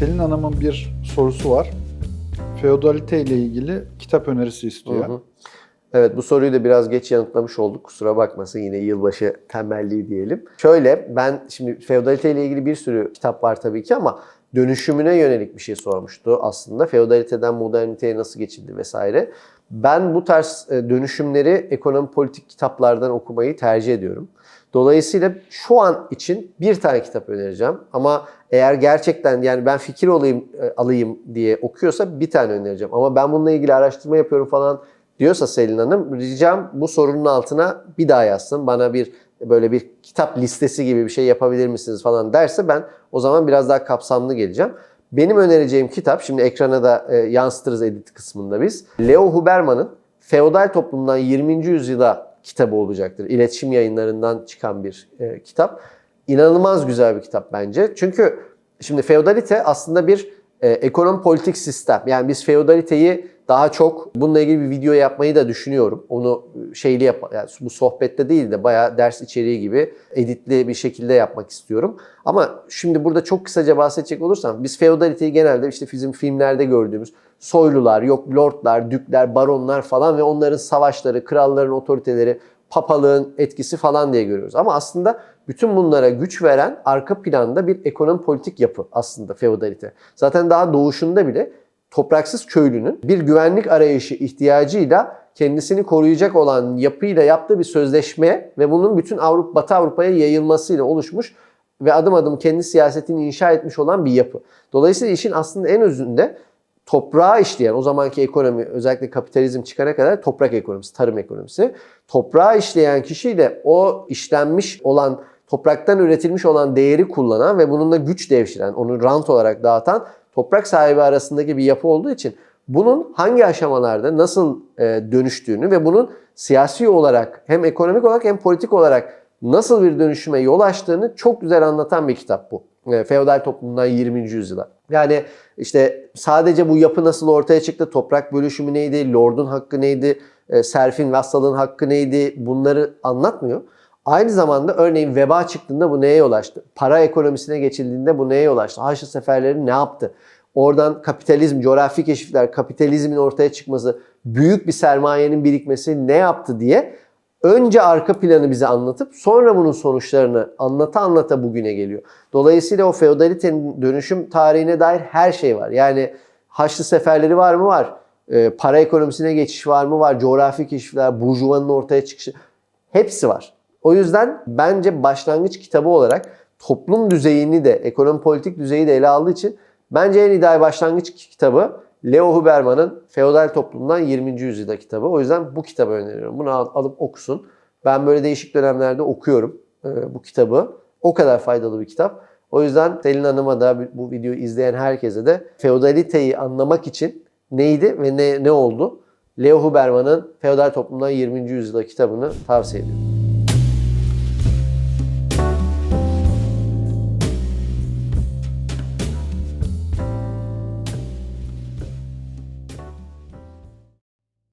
Selin Hanım'ın bir sorusu var. Feodalite ile ilgili kitap önerisi istiyor. Hı hı. Evet bu soruyu da biraz geç yanıtlamış olduk. Kusura bakmasın yine yılbaşı tembelliği diyelim. Şöyle ben şimdi feodalite ile ilgili bir sürü kitap var tabii ki ama dönüşümüne yönelik bir şey sormuştu aslında. Feodaliteden moderniteye nasıl geçildi vesaire. Ben bu tarz e, dönüşümleri ekonomi politik kitaplardan okumayı tercih ediyorum. Dolayısıyla şu an için bir tane kitap önereceğim. Ama eğer gerçekten yani ben fikir olayım e, alayım diye okuyorsa bir tane önereceğim. Ama ben bununla ilgili araştırma yapıyorum falan diyorsa Selin Hanım ricam bu sorunun altına bir daha yazsın. Bana bir böyle bir kitap listesi gibi bir şey yapabilir misiniz falan derse ben o zaman biraz daha kapsamlı geleceğim. Benim önereceğim kitap, şimdi ekrana da e, yansıtırız edit kısmında biz. Leo Huberman'ın Feodal Toplumdan 20. Yüzyıla kitabı olacaktır. İletişim yayınlarından çıkan bir e, kitap. İnanılmaz güzel bir kitap bence. Çünkü şimdi feodalite aslında bir e, ekonomi politik sistem. Yani biz feodaliteyi daha çok bununla ilgili bir video yapmayı da düşünüyorum. Onu şeyli yap yani bu sohbette değil de bayağı ders içeriği gibi editli bir şekilde yapmak istiyorum. Ama şimdi burada çok kısaca bahsedecek olursam biz feodaliteyi genelde işte bizim filmlerde gördüğümüz soylular, yok lordlar, dükler, baronlar falan ve onların savaşları, kralların otoriteleri, papalığın etkisi falan diye görüyoruz. Ama aslında bütün bunlara güç veren arka planda bir ekonomi politik yapı aslında feodalite. Zaten daha doğuşunda bile topraksız köylünün bir güvenlik arayışı ihtiyacıyla kendisini koruyacak olan yapıyla yaptığı bir sözleşme ve bunun bütün Avrupa, Batı Avrupa'ya yayılmasıyla oluşmuş ve adım adım kendi siyasetini inşa etmiş olan bir yapı. Dolayısıyla işin aslında en özünde toprağı işleyen, o zamanki ekonomi özellikle kapitalizm çıkana kadar toprak ekonomisi, tarım ekonomisi. Toprağı işleyen kişiyle o işlenmiş olan, topraktan üretilmiş olan değeri kullanan ve bununla güç devşiren, onu rant olarak dağıtan toprak sahibi arasındaki bir yapı olduğu için bunun hangi aşamalarda nasıl e, dönüştüğünü ve bunun siyasi olarak hem ekonomik olarak hem politik olarak nasıl bir dönüşüme yol açtığını çok güzel anlatan bir kitap bu. E, Feodal toplumdan 20. yüzyıla. Yani işte sadece bu yapı nasıl ortaya çıktı, toprak bölüşümü neydi, lordun hakkı neydi, e, serfin, vassalın hakkı neydi bunları anlatmıyor. Aynı zamanda örneğin veba çıktığında bu neye yol açtı? Para ekonomisine geçildiğinde bu neye yol açtı? Haçlı seferleri ne yaptı? Oradan kapitalizm, coğrafi keşifler, kapitalizmin ortaya çıkması, büyük bir sermayenin birikmesi ne yaptı diye önce arka planı bize anlatıp sonra bunun sonuçlarını anlata anlata bugüne geliyor. Dolayısıyla o feodalitenin dönüşüm tarihine dair her şey var. Yani Haçlı seferleri var mı? Var. Ee, para ekonomisine geçiş var mı? Var. Coğrafi keşifler, burjuvanın ortaya çıkışı hepsi var. O yüzden bence başlangıç kitabı olarak toplum düzeyini de, ekonomi politik düzeyi de ele aldığı için bence en ideal başlangıç kitabı Leo Huberman'ın Feodal Toplumdan 20. Yüzyılda kitabı. O yüzden bu kitabı öneriyorum. Bunu al- alıp okusun. Ben böyle değişik dönemlerde okuyorum e, bu kitabı. O kadar faydalı bir kitap. O yüzden Selin Hanım'a da bu videoyu izleyen herkese de feodaliteyi anlamak için neydi ve ne, ne oldu? Leo Huberman'ın Feodal Toplumdan 20. Yüzyılda kitabını tavsiye ediyorum.